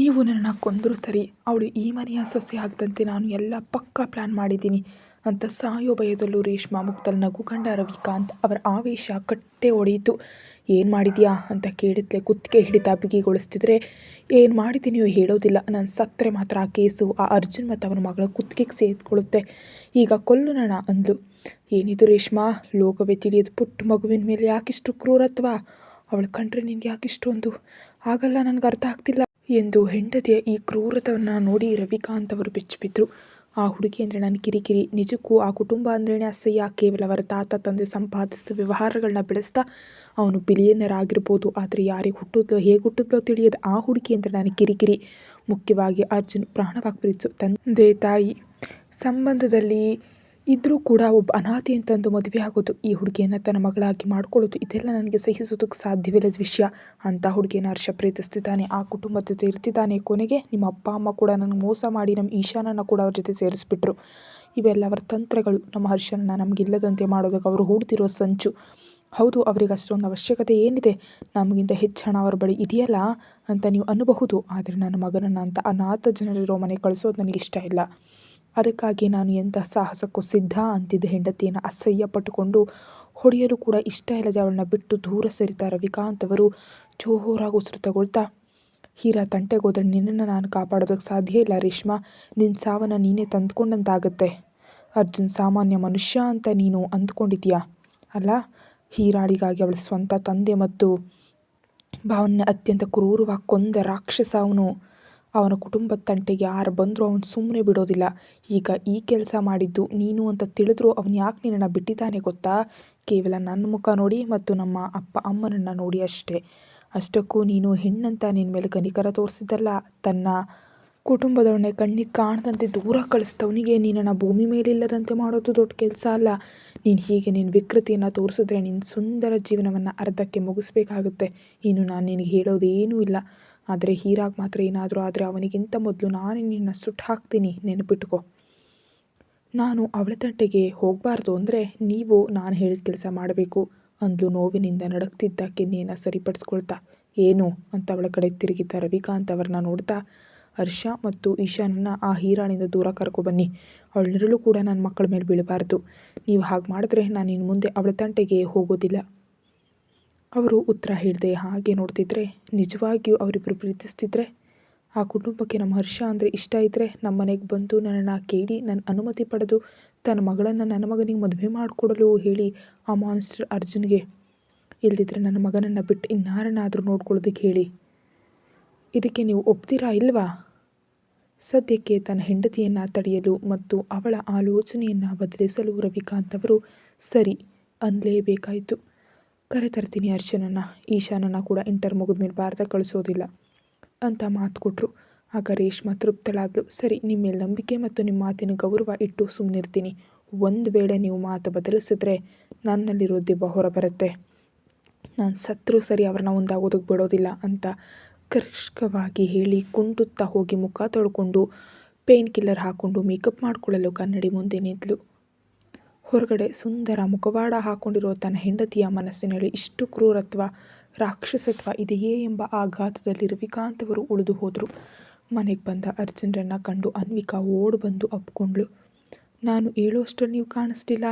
ನೀವು ನನ್ನ ಕೊಂದರೂ ಸರಿ, ಅವಳು ಈ ಮನೆಯ ಸೊಸೆ ಆಗದಂತೆ ನಾನು ಎಲ್ಲ ಪಕ್ಕಾ ಪ್ಲ್ಯಾನ್ ಮಾಡಿದ್ದೀನಿ ಅಂತ ಸಾಯೋ ಭಯದಲ್ಲೂ ರೇಷ್ಮಾ ಮುಕ್ತಲ್ ನಗು ಕಂಡ ರವಿಕಾಂತ್ ಅವರ ಆವೇಶ ಕಟ್ಟೆ ಒಡೆಯಿತು. ಏನು ಮಾಡಿದ್ಯಾ? ಅಂತ ಕೇಳಿದ್ಲೆ ಕುತ್ತಿಗೆ ಹಿಡಿತ ಬಿಗಿಗೊಳಿಸ್ತಿದ್ರೆ, ಏನು ಮಾಡಿದ್ದೀನಿಯೋ ಹೇಳೋದಿಲ್ಲ. ನಾನು ಸತ್ತರೆ ಮಾತ್ರ ಆ ಕೇಸು, ಆ ಅರ್ಜುನ್ ಮತ್ತು ಅವನ ಮಗಳ ಕುತ್ತಿಗೆಗೆ ಸೇರಿಕೊಳ್ಳುತ್ತೆ. ಈಗ ಕೊಲ್ಲು ಅಂದಳು ಅಂದ್ಲು. ಏನಿದು ರೇಷ್ಮಾ? ಲೋಕವೇ ತಿಳಿಯೋದು ಪುಟ್ಟ ಮಗುವಿನ ಮೇಲೆ ಯಾಕಿಷ್ಟು ಕ್ರೂರತ್ವ? ಅವಳು ಕಂಡ್ರೆ ನಿನ್ಗೆ ಯಾಕಿಷ್ಟೊಂದು? ಆಗಲ್ಲ ನನಗೆ ಅರ್ಥ ಆಗ್ತಿಲ್ಲ. ಎಂದು ಹೆಂಡತಿಯ ಈ ಕ್ರೂರತವನ್ನು ನೋಡಿ ರವಿಕಾಂತ್ ಅವರು ಬೆಚ್ಚಿಬಿದ್ರು. ಆ ಹುಡುಗಿ ಅಂದರೆ ನನ್ನ ಕಿರಿಕಿರಿ, ನಿಜಕ್ಕೂ ಆ ಕುಟುಂಬ ಅಂದ್ರೇ ಅಸಹ್ಯ. ಕೇವಲ ಅವರ ತಾತ, ತಂದೆ ಸಂಪಾದಿಸಿದ ವ್ಯವಹಾರಗಳನ್ನ ಬೆಳೆಸ್ತಾ ಅವನು ಬಿಲಿಯನರ್ ಆಗಿರ್ಬೋದು ಆದರೆ ಯಾರಿಗೆ ಹುಟ್ಟಿದ್ಲೋ ಹೇಗೆ ಹುಟ್ಟಿದ್ಲೋ ತಿಳಿಯದ ಆ ಹುಡುಗಿ ಅಂದರೆ ನಾನು ಕಿರಿಕಿರಿ. ಮುಖ್ಯವಾಗಿ ಅರ್ಜುನ್ ಪ್ರಾಣವಾಗಿ ಪ್ರೀತಿಸು ತಂದೆ ತಾಯಿ ಸಂಬಂಧದಲ್ಲಿ ಇದ್ದರೂ ಕೂಡ ಒಬ್ಬ ಅನಾಥಿ ಅಂತಂದು ಮದುವೆ ಆಗೋದು ಈ ಹುಡುಗಿಯನ್ನು ತನ್ನ ಮಗಳಾಗಿ ಮಾಡ್ಕೊಳ್ಳೋದು ಇದೆಲ್ಲ ನನಗೆ ಸಹಿಸೋದಕ್ಕೆ ಸಾಧ್ಯವಿಲ್ಲದ ವಿಷಯ ಅಂತ ಹುಡುಗಿಯನ್ನು ಹರ್ಷ ಪ್ರೀತಿಸ್ತಿದ್ದಾನೆ. ಆ ಕುಟುಂಬದ ಜೊತೆ ಇರ್ತಿದ್ದಾನೆ. ಕೊನೆಗೆ ನಿಮ್ಮ ಅಪ್ಪ, ಅಮ್ಮ ಕೂಡ ನನಗೆ ಮೋಸ ಮಾಡಿ ನಮ್ಮ ಈಶಾನನ್ನು ಕೂಡ ಅವ್ರ ಜೊತೆ ಸೇರಿಸ್ಬಿಟ್ರು. ಇವೆಲ್ಲ ಅವರ ತಂತ್ರಗಳು. ನಮ್ಮ ಹರ್ಷನನ್ನು ನಮಗಿಲ್ಲದಂತೆ ಮಾಡೋದಕ್ಕೆ ಅವರು ಹೂಡ್ತಿರೋ ಸಂಚು. ಹೌದು, ಅವರಿಗೆ ಅಷ್ಟೊಂದು ಅವಶ್ಯಕತೆ ಏನಿದೆ? ನಮಗಿಂತ ಹೆಚ್ಚು ಹಣ ಅವರ ಬಳಿ ಇದೆಯಲ್ಲ ಅಂತ ನೀವು ಅನ್ನಬಹುದು ಆದರೆ ನನ್ನ ಮಗನನ್ನು ಅಂತ ಅನಾಥ ಜನರಿರೋ ಮನೆ ಕಳಿಸೋದು ನನಗೆ ಇಷ್ಟ ಇಲ್ಲ. ಅದಕ್ಕಾಗಿ ನಾನು ಎಂಥ ಸಾಹಸಕ್ಕೂ ಸಿದ್ಧ ಅಂತಿದ್ದ ಹೆಂಡತಿಯನ್ನು ಅಸಹ್ಯ ಪಟ್ಟುಕೊಂಡು ಹೊಡೆಯಲು ಕೂಡ ಇಷ್ಟ ಇಲ್ಲದೆ ಅವಳನ್ನ ಬಿಟ್ಟು ದೂರ ಸರಿತಾ ರವಿಕಾಂತ್ ಅವರು ಜೋರಾಗಿ ಉಸಿರು ತಗೊಳ್ತಾ, ಹೀರಾ ತಂಟೆಗೋದ್ರೆ ನಿನ್ನನ್ನು ನಾನು ಕಾಪಾಡೋದಕ್ಕೆ ಸಾಧ್ಯ ಇಲ್ಲ ರೇಷ್ಮಾ. ನಿನ್ನ ಸಾವನ್ನು ನೀನೇ ತಂದ್ಕೊಂಡಂತಾಗುತ್ತೆ. ಅರ್ಜುನ್, ಸಾಮಾನ್ಯ ಮನುಷ್ಯ ಅಂತ ನೀನು ಅಂದ್ಕೊಂಡಿದ್ಯಾ ಅಲ್ಲ, ಹೀರಾಳಿಗಾಗಿ ಅವಳ ಸ್ವಂತ ತಂದೆ ಮತ್ತು ಭಾವನ ಅತ್ಯಂತ ಕ್ರೂರವಾಗಿ ಕೊಂದ ರಾಕ್ಷಸ ಅವನು. ಅವನ ಕುಟುಂಬದ ತಂಟೆಗೆ ಯಾರು ಬಂದರೂ ಅವನು ಸುಮ್ಮನೆ ಬಿಡೋದಿಲ್ಲ. ಈಗ ಈ ಕೆಲಸ ಮಾಡಿದ್ದು ನೀನು ಅಂತ ತಿಳಿದ್ರು ಅವನು ಯಾಕೆ ನಿನ್ನನ್ನು ಬಿಟ್ಟಿದ್ದಾನೆ ಗೊತ್ತಾ? ಕೇವಲ ನನ್ನ ಮುಖ ನೋಡಿ ಮತ್ತು ನಮ್ಮ ಅಪ್ಪ ಅಮ್ಮನನ್ನು ನೋಡಿ ಅಷ್ಟೇ. ಅಷ್ಟಕ್ಕೂ ನೀನು ಹೆಣ್ಣಂತ ನಿನ್ನ ಮೇಲೆ ಕನಿಕರ ತೋರಿಸಿದ್ದಲ್ಲ. ತನ್ನ ಕುಟುಂಬದವನ್ನೇ ಕಣ್ಣಿಗೆ ಕಾಣದಂತೆ ದೂರ ಕಳಿಸ್ತವನಿಗೆ ನೀನನ್ನು ಭೂಮಿ ಮೇಲಿಲ್ಲದಂತೆ ಮಾಡೋದು ದೊಡ್ಡ ಕೆಲಸ ಅಲ್ಲ. ನೀನು ಹೀಗೆ ನಿನ್ನ ವಿಕೃತಿಯನ್ನು ತೋರಿಸಿದ್ರೆ ನಿನ್ನ ಸುಂದರ ಜೀವನವನ್ನು ಅರ್ಧಕ್ಕೆ ಮುಗಿಸ್ಬೇಕಾಗುತ್ತೆ. ಇನ್ನು ನಾನು ನಿನಗೆ ಹೇಳೋದೇನೂ ಇಲ್ಲ. ಆದರೆ ಹೀರಾಗೆ ಮಾತ್ರ ಏನಾದರೂ ಆದರೆ ಅವನಿಗಿಂತ ಮೊದಲು ನಾನೇ ನಿನ್ನ ಸುಟ್ಟು ಹಾಕ್ತೀನಿ, ನೆನಪಿಟ್ಕೊ. ನಾನು ಅವಳ ತಂಟೆಗೆ ಹೋಗಬಾರ್ದು ಅಂದರೆ ನೀವು ನಾನು ಹೇಳಿದ ಕೆಲಸ ಮಾಡಬೇಕು ಅಂದ್ಲು ನೋವಿನಿಂದ ನಡಕ್ತಿದ್ದ ಕೆನ್ನೆಯನ್ನು ಸರಿಪಡಿಸ್ಕೊಳ್ತಾ. ಏನು? ಅಂತ ಅವಳ ಕಡೆ ತಿರುಗಿದ್ದ ರವಿಕಾಂತ್ ಅವ್ರನ್ನ ನೋಡ್ತಾ ಹರ್ಷ ಮತ್ತು ಈಶಾನನ್ನ ಆ ಹೀರಾಣಿಂದ ದೂರ ಕರ್ಕೊಬನ್ನಿ ಅವಳ ನೆರಳು ಕೂಡ ನನ್ನ ಮಕ್ಕಳ ಮೇಲೆ ಬೀಳಬಾರ್ದು. ನೀವು ಹಾಗೆ ಮಾಡಿದ್ರೆ ನಾನು ಇನ್ನು ಮುಂದೆ ಅವಳ ತಂಟೆಗೆ ಹೋಗೋದಿಲ್ಲ. ಅವರು ಉತ್ತರ ಹೇಳಿದೆ ಹಾಗೆ ನೋಡ್ತಿದ್ರೆ, ನಿಜವಾಗಿಯೂ ಅವರಿಬ್ಬರು ಪ್ರೀತಿಸ್ತಿದ್ರೆ? ಆ ಕುಟುಂಬಕ್ಕೆ ನಮ್ಮ ಹರ್ಷ ಅಂದರೆ ಇಷ್ಟ ಇದ್ದರೆ ನಮ್ಮ ಮನೆಗೆ ಬಂದು ನನ್ನನ್ನು ಕೇಳಿ ನನ್ನ ಅನುಮತಿ ಪಡೆದು ತನ್ನ ಮಗಳನ್ನು ನನ್ನ ಮಗನಿಗೆ ಮದುವೆ ಮಾಡಿಕೊಡಲು ಹೇಳಿ ಆ ಮಾನ್ಸ್ಟರ್ ಅರ್ಜುನ್ಗೆ ಇಲ್ಲದಿದ್ದರೆ ನನ್ನ ಮಗನನ್ನು ಬಿಟ್ಟು ಇನ್ನಾರನ್ನಾದರೂ ನೋಡ್ಕೊಳ್ಳೋದಕ್ಕೆ ಹೇಳಿ. ಇದಕ್ಕೆ ನೀವು ಒಪ್ತೀರಾ ಇಲ್ವಾ? ಸದ್ಯಕ್ಕೆ ತನ್ನ ಹೆಂಡತಿಯನ್ನು ತಡೆಯಲು ಮತ್ತು ಅವಳ ಆಲೋಚನೆಯನ್ನು ಬದಲಿಸಲು ರವಿಕಾಂತ್ ಅವರು ಸರಿ ಅನ್ನಲೇಬೇಕಾಯಿತು. ಕರೆತರ್ತೀನಿ ಅರ್ಶನನ್ನು ಈಶಾನನ್ನ ಕೂಡ ಇಂಟರ್ ಮುಗಿದ್ಮೇಲೆ ಭಾರತ ಕಳಿಸೋದಿಲ್ಲ ಅಂತ ಮಾತು ಕೊಟ್ಟರು ಆಗ ರೇಷ್ಮಾ ತೃಪ್ತಳಾದ್ಲು, ಸರಿ ನಿಮ್ಮ ಮೇಲೆ ನಂಬಿಕೆ ಮತ್ತು ನಿಮ್ಮ ಮಾತಿನ ಗೌರವ ಇಟ್ಟು ಸುಮ್ಮನಿರ್ತೀನಿ ಒಂದು ವೇಳೆ ನೀವು ಮಾತು ಬದಲಿಸಿದ್ರೆ ನನ್ನಲ್ಲಿರೋ ದಿವ್ಯ ಹೊರಬರುತ್ತೆ. ನಾನು ಸತ್ರು ಸರಿ ಅವ್ರನ್ನ ಒಂದಾಗೋದಕ್ಕೆ ಬಿಡೋದಿಲ್ಲ ಅಂತ ಕರ್ಷ್ಕವಾಗಿ ಹೇಳಿ ಕುಂಟುತ್ತಾ ಹೋಗಿ ಮುಖ ತೊಳ್ಕೊಂಡು, ಪೇನ್ ಕಿಲ್ಲರ್ ಹಾಕ್ಕೊಂಡು ಮೇಕಪ್ ಮಾಡಿಕೊಳ್ಳಲು ಕನ್ನಡಿ ಮುಂದೆ ನಿಂತಳು ಹೊರಗಡೆ ಸುಂದರ ಮುಖವಾಡ ಹಾಕೊಂಡಿರೋ ತನ್ನ ಹೆಂಡತಿಯ ಮನಸ್ಸಿನಲ್ಲಿ ಇಷ್ಟು ಕ್ರೂರತ್ವ, ರಾಕ್ಷಸತ್ವ ಇದೆಯೇ ಎಂಬ ಆಘಾತದಲ್ಲಿ ರವಿಕಾಂತ್ ಅವರು ಉಳಿದು ಹೋದರು. ಮನೆಗೆ ಬಂದ ಅರ್ಜುನರನ್ನು ಕಂಡು ಅನ್ವಿಕಾ ಓಡ್ ಬಂದು ಅಪ್ಕೊಂಡ್ಳು. ನಾನು ಹೇಳೋಷ್ಟರಲ್ಲಿ ನೀವು ಕಾಣಿಸ್ತಿಲ್ಲ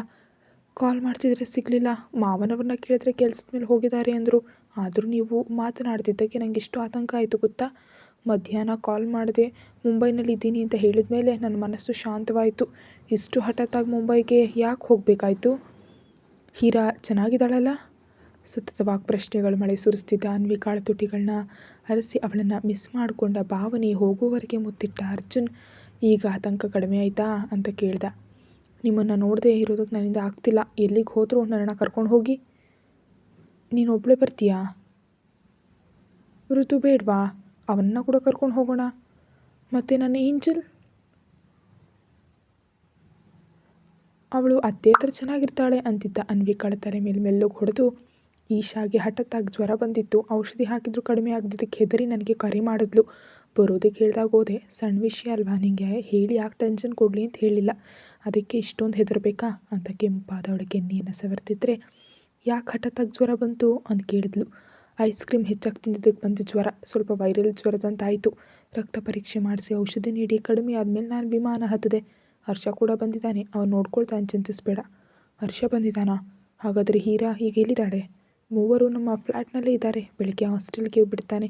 ಕಾಲ್ ಮಾಡ್ತಿದ್ರೆ ಸಿಗಲಿಲ್ಲ. ಮಾವನವ್ರನ್ನ ಕೇಳಿದ್ರೆ ಕೆಲಸದ ಮೇಲೆ ಹೋಗಿದ್ದಾರೆ ಅಂದರು. ಆದರೂ ನೀವು ಮಾತನಾಡ್ತಿದ್ದಕ್ಕೆ ನನಗೆ ಇಷ್ಟು ಆತಂಕ ಆಯಿತು, ಗೊತ್ತಾ? ಮಧ್ಯಾಹ್ನ ಕಾಲ್ ಮಾಡಿದೆ, ಮುಂಬೈನಲ್ಲಿ ಇದ್ದೀನಿ ಅಂತ ಹೇಳಿದ ಮೇಲೆ ನನ್ನ ಮನಸ್ಸು ಶಾಂತವಾಯಿತು. ಇಷ್ಟು ಹಠಾತ್ತಾಗಿ ಮುಂಬೈಗೆ ಯಾಕೆ ಹೋಗಬೇಕಾಯ್ತು? ಹೀರಾ ಚೆನ್ನಾಗಿದ್ದಾಳಲ್ಲ? ಸತತವಾಗಿ ಪ್ರಶ್ನೆಗಳು ಮಳೆ ಸುರಿಸ್ತಿದ್ದ ಅನ್ವಿಕಾಳ ತುಟಿಗಳನ್ನ ಅರಸಿ ಅವಳನ್ನು ಮಿಸ್ ಮಾಡಿಕೊಂಡ ಭಾವನೆ ಹೋಗುವವರೆಗೆ ಮುತ್ತಿಟ್ಟ ಅರ್ಜುನ್, ಈಗ ಆತಂಕ ಕಡಿಮೆ ಆಯಿತಾ? ಅಂತ ಕೇಳ್ದ. ನಿಮ್ಮನ್ನು ನೋಡದೆ ಇರೋದಕ್ಕೆ ನನ್ನಿಂದ ಆಗ್ತಿಲ್ಲ. ಎಲ್ಲಿಗೆ ಹೋದರೂ ನನ್ನನ್ನು ಕರ್ಕೊಂಡು ಹೋಗಿ. ನೀನು ಒಬ್ಬಳೇ ಬರ್ತೀಯಾ? ಋತು ಬೇಡವಾ? ಅವನ್ನ ಕೂಡ ಕರ್ಕೊಂಡು ಹೋಗೋಣ. ಮತ್ತು ನನ್ನ ಏಂಜಲ್? ಅವಳು ಅತ್ತೆ ಹತ್ರ ಚೆನ್ನಾಗಿರ್ತಾಳೆ ಅಂತಿದ್ದ ಅನ್ವಿಕಾಳ ತಲೆ ಮೇಲೆ ಮೆಲ್ಲಗೆ ಹೊಡೆದು. ಈಶಾಗೆ ಹಠತ್ತಾಗಿ ಜ್ವರ ಬಂದಿತ್ತು. ಔಷಧಿ ಹಾಕಿದ್ರು ಕಡಿಮೆ ಆಗದಿದ್ದಕ್ಕೆ ಹೆದರಿ ನನಗೆ ಕರೆ ಮಾಡಿದ್ಲು. ಬರೋದಕ್ಕೆ ಹೇಳ್ದಾಗ ಹೋದೆ, ಸಣ್ಣ ವಿಷಯ ಅಲ್ವಾ? ನಿಂಗೆ ಹೇಳಿ, ಯಾಕೆ ಟೆನ್ಷನ್ ಕೊಡಲಿ ಅಂತ ಹೇಳಿಲ್ಲ. ಅದಕ್ಕೆ ಇಷ್ಟೊಂದು ಹೆದರಬೇಕಾ? ಅಂತ ಕೆಂಪಾದ ಅವಳಿಗೆ ಕೆನ್ನೆಯನ್ನು ಸವರ್ತಿದ್ರೆ, ಯಾಕೆ ಹಠತ್ತಾಗಿ ಜ್ವರ ಬಂತು? ಅಂತ ಕೇಳಿದ್ಲು. ಐಸ್ ಕ್ರೀಮ್ ಹೆಚ್ಚಾಗಿ ತಿಂದಿದ್ದಕ್ಕೆ ಬಂದ ಜ್ವರ. ಸ್ವಲ್ಪ ವೈರಲ್ ಜ್ವರದಂತಾಯಿತು. ರಕ್ತ ಪರೀಕ್ಷೆ ಮಾಡಿಸಿ ಔಷಧಿ ನೀಡಿ ಕಡಿಮೆ ಆದಮೇಲೆ ನಾನು ವಿಮಾನ ಹತ್ತಿದೆ ಹರ್ಷ ಕೂಡ ಬಂದಿದ್ದಾನೆ. ಅವನು ನೋಡ್ಕೊಳ್ತಾನೆ, ಚಿಂತಿಸ್ಬೇಡ. ಹರ್ಷ ಬಂದಿದ್ದಾನಾ? ಹಾಗಾದರೆ ಹೀರಾ ಹೀಗೆ ಎಲ್ಲಿದ್ದಾಳೆ? ಮೂವರು ನಮ್ಮ ಫ್ಲ್ಯಾಟ್ನಲ್ಲೇ ಇದ್ದಾರೆ. ಬೆಳಿಗ್ಗೆ ಹಾಸ್ಟೆಲ್ಗೆ ಬಿಡ್ತಾನೆ